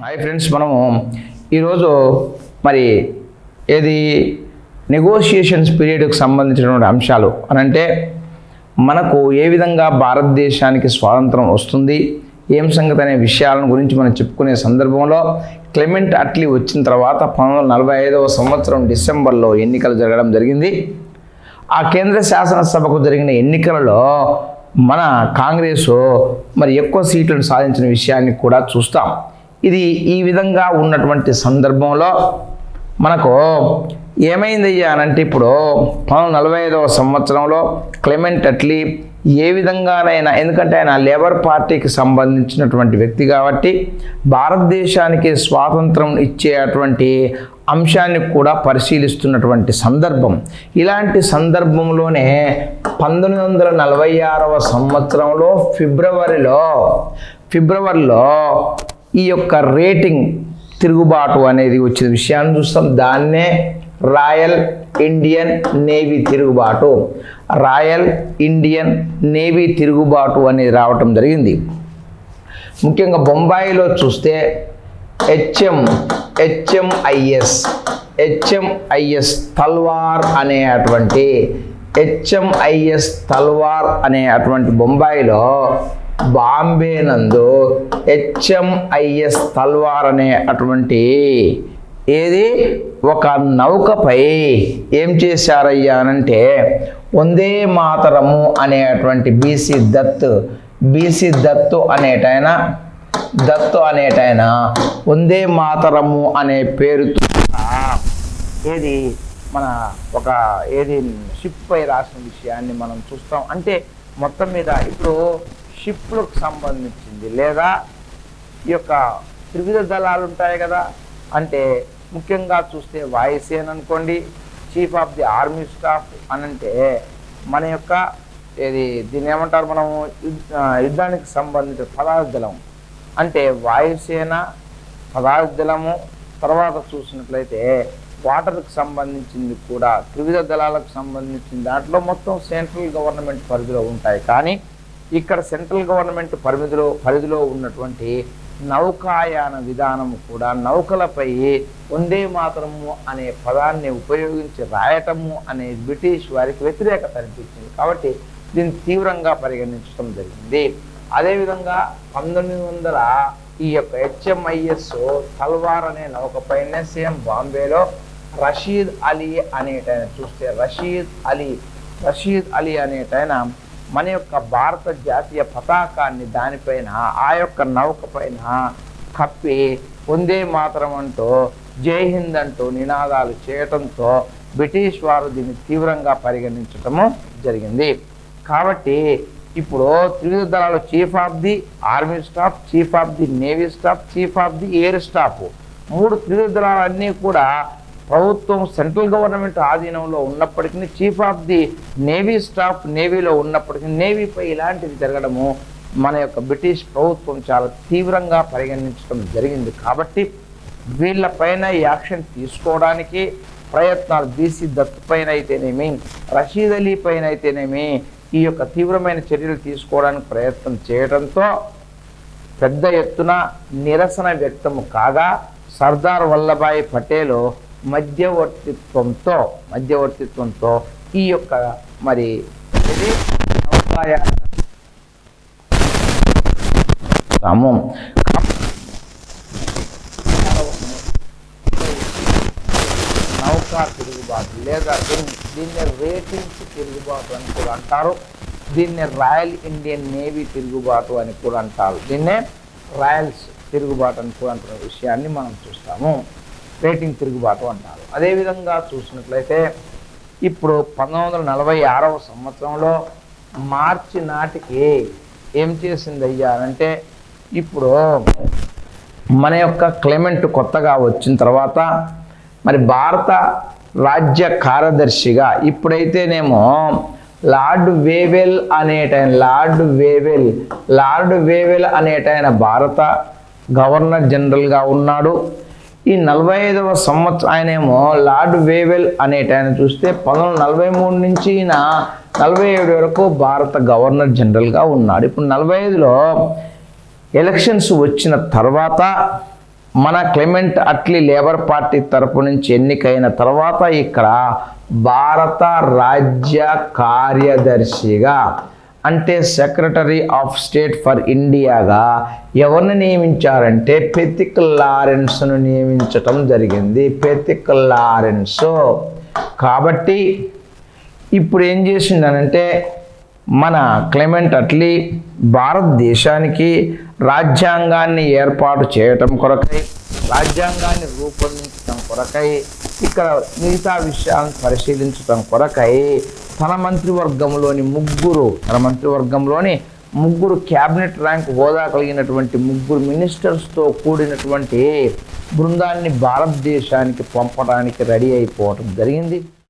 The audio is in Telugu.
హాయ్ ఫ్రెండ్స్ మనము ఈరోజు మరి ఏది నెగోషియేషన్స్ పీరియడ్కి సంబంధించినటువంటి అంశాలు అని అంటే మనకు ఏ విధంగా భారతదేశానికి స్వాతంత్రం వస్తుంది ఏం సంగతి అనే విషయాలను గురించి మనం చెప్పుకునే సందర్భంలో క్లెమెంట్ అట్లీ వచ్చిన తర్వాత పంతొమ్మిది వందల నలభై ఐదవ సంవత్సరం డిసెంబర్లో ఎన్నికలు జరగడం జరిగింది. ఆ కేంద్ర శాసనసభకు జరిగిన ఎన్నికలలో మన కాంగ్రెస్ మరి ఎక్కువ సీట్లను సాధించిన విషయాన్ని కూడా చూస్తాం. ఇది ఈ విధంగా ఉన్నటువంటి సందర్భంలో మనకు ఏమైందయ్యా అనంటే ఇప్పుడు పంతొమ్మిది నలభై ఐదవ సంవత్సరంలో క్లెమెంట్ అట్లీ ఏ విధంగానైనా ఎందుకంటే ఆయన లేబర్ పార్టీకి సంబంధించినటువంటి వ్యక్తి కాబట్టి భారతదేశానికి స్వాతంత్రం ఇచ్చేటువంటి అంశాన్ని కూడా పరిశీలిస్తున్నటువంటి సందర్భం. ఇలాంటి సందర్భంలోనే పంతొమ్మిది వందల నలభై ఆరవ సంవత్సరంలో ఫిబ్రవరిలో ఫిబ్రవరిలో ఈ యొక్క రేటింగ్ తిరుగుబాటు అనేది వచ్చిన విషయాన్ని చూస్తాం. దాన్నే రాయల్ ఇండియన్ నేవీ తిరుగుబాటు. రాయల్ ఇండియన్ నేవీ తిరుగుబాటు అనేది రావటం జరిగింది. ముఖ్యంగా బొంబాయిలో చూస్తే హెచ్ఎం హెచ్ఎంఐఎస్ హెచ్ఎంఐఎస్ తల్వార్ అనేటువంటి హెచ్ఎంఐఎస్ తల్వార్ అనే అటువంటి బొంబాయిలో బాంబే నందు హెచ్ఎంఐఎస్ తల్వార్ అనే అటువంటి ఏది? ఒక నౌకపై ఏం చేశారయ్యా అనంటే వందే మాతరము అనేటువంటి B C Dutt B C Dutt అనేటైన Dutt అనేటైన వందే మాతరము అనే పేరుతో ఏది? మన ఒక ఏది? షిప్ పై రాసిన విషయాన్ని మనం చూస్తాం. అంటే మొత్తం మీద ఇప్పుడు షిప్లకు సంబంధించింది. లేదా ఈ యొక్క త్రివిధ దళాలు ఉంటాయి కదా అంటే ముఖ్యంగా చూస్తే వాయుసేన అనుకోండి chief of the army staff అని అంటే మన యొక్క ఇది దీన్ని ఏమంటారు మనము యుద్ధానికి సంబంధించిన పదార్థ దళం. అంటే వాయుసేన పదార్థ దళము తర్వాత చూసినట్లయితే వాటర్కి సంబంధించింది కూడా త్రివిధ దళాలకు సంబంధించిన దాంట్లో మొత్తం సెంట్రల్ గవర్నమెంట్ పరిధిలో ఉంటాయి. కానీ ఇక్కడ సెంట్రల్ గవర్నమెంట్ పరిమితిలో పరిధిలో ఉన్నటువంటి నౌకాయాన విధానము కూడా నౌకలపై వందే మాతరము అనే పదాన్ని ఉపయోగించి రాయటము అనే బ్రిటిష్ వారికి వ్యతిరేకత అనిపించింది కాబట్టి దీన్ని తీవ్రంగా పరిగణించడం జరిగింది. అదేవిధంగా పంతొమ్మిది వందల ఈ యొక్క హెచ్ఎంఐఎస్ తల్వార్ అనే నౌకపైనే సేమ్ బాంబేలో రషీద్ అలీ అనేటైన చూస్తే రషీద్ అలీ రషీద్ అలీ అనేటైన మన యొక్క భారత జాతీయ పతాకాన్ని దానిపైన ఆ యొక్క నౌక పైన కప్పి వందే మాత్రం అంటూ జై హింద్ అంటూ నినాదాలు చేయటంతో బ్రిటిష్ వారు దీన్ని తీవ్రంగా పరిగణించటము జరిగింది. కాబట్టి ఇప్పుడు త్రివిధ దళాలు chief of the army staff chief of the navy staff chief of the air staff. మూడు త్రివిధ దళాలన్నీ కూడా ప్రభుత్వం సెంట్రల్ గవర్నమెంట్ ఆధీనంలో ఉన్నప్పటికీ chief of the navy staff నేవీలో ఉన్నప్పటికీ నేవీపై ఇలాంటిది జరగడము మన యొక్క బ్రిటిష్ ప్రభుత్వం చాలా తీవ్రంగా పరిగణించడం జరిగింది. కాబట్టి వీళ్ళపైన యాక్షన్ తీసుకోవడానికి ప్రయత్నాలు బీసీ దత్ పైన అయితేనేమి రషీద్ అలీ పైన అయితేనేమి ఈ యొక్క తీవ్రమైన చర్యలు తీసుకోవడానికి ప్రయత్నం చేయడంతో పెద్ద ఎత్తున నిరసన వ్యక్తము కాగా సర్దార్ వల్లభాయ్ పటేల్ మధ్యవర్తిత్వంతో మధ్యవర్తిత్వంతో ఈ యొక్క మరి ఇది నౌకా తిరుగుబాటు లేదా దీన్ని దీన్ని రేటింగ్స్ తిరుగుబాటు అని కూడా అంటారు. దీన్ని రాయల్ ఇండియన్ నేవీ తిరుగుబాటు అని కూడా అంటారు. దీన్నే రాయల్స్ తిరుగుబాటు అని కూడా అంటున్న విషయాన్ని మనం చూస్తాము. రేటింగ్ తిరుగుబాటు అంటారు. అదేవిధంగా చూసినట్లయితే ఇప్పుడు పంతొమ్మిది వందల నలభై ఆరవ సంవత్సరంలో మార్చి నాటికి ఏం చేసింది అయ్యా అంటే ఇప్పుడు మన యొక్క క్లెమెంట్ కొత్తగా వచ్చిన తర్వాత మరి భారత రాజ్య కార్యదర్శిగా ఇప్పుడైతేనేమో లార్డ్ వేవెల్ అనేటైన లార్డ్ వేవెల్ లార్డ్ వేవెల్ అనేటైన భారత గవర్నర్ జనరల్గా ఉన్నాడు. ఈ నలభై ఐదవ సంవత్సరం ఆయనేమో లార్డ్ వేవెల్ అనేట ఆయన చూస్తే పంతొమ్మిది నలభై మూడు నుంచి ఈయన నలభై ఏడు వరకు భారత గవర్నర్ జనరల్గా ఉన్నాడు. ఇప్పుడు నలభై ఐదులో ఎలక్షన్స్ వచ్చిన తర్వాత మన క్లెమెంట్ అట్లీ లేబర్ పార్టీ తరపు నుంచి ఎన్నికైన తర్వాత ఇక్కడ భారత రాజ్య కార్యదర్శిగా అంటే సెక్రటరీ ఆఫ్ స్టేట్ ఫర్ ఇండియాగా ఎవరిని నియమించారంటే పెతిక్ లారెన్స్ను నియమించటం జరిగింది. Pethick Lawrence. కాబట్టి ఇప్పుడు ఏం చేసిందనంటే మన క్లెమెంట్ అట్లీ భారతదేశానికి రాజ్యాంగాన్ని ఏర్పాటు చేయటం కొరకై రాజ్యాంగాన్ని రూపొందించడం కొరకై ఇక్కడ మిగతా విషయాలను పరిశీలించడం కొరకై తన మంత్రివర్గంలోని ముగ్గురు తన మంత్రివర్గంలోని ముగ్గురు క్యాబినెట్ ర్యాంక్ హోదా కలిగినటువంటి ముగ్గురు మినిస్టర్స్తో కూడినటువంటి బృందాన్ని భారతదేశానికి పంపడానికి రెడీ అయిపోవటం జరిగింది.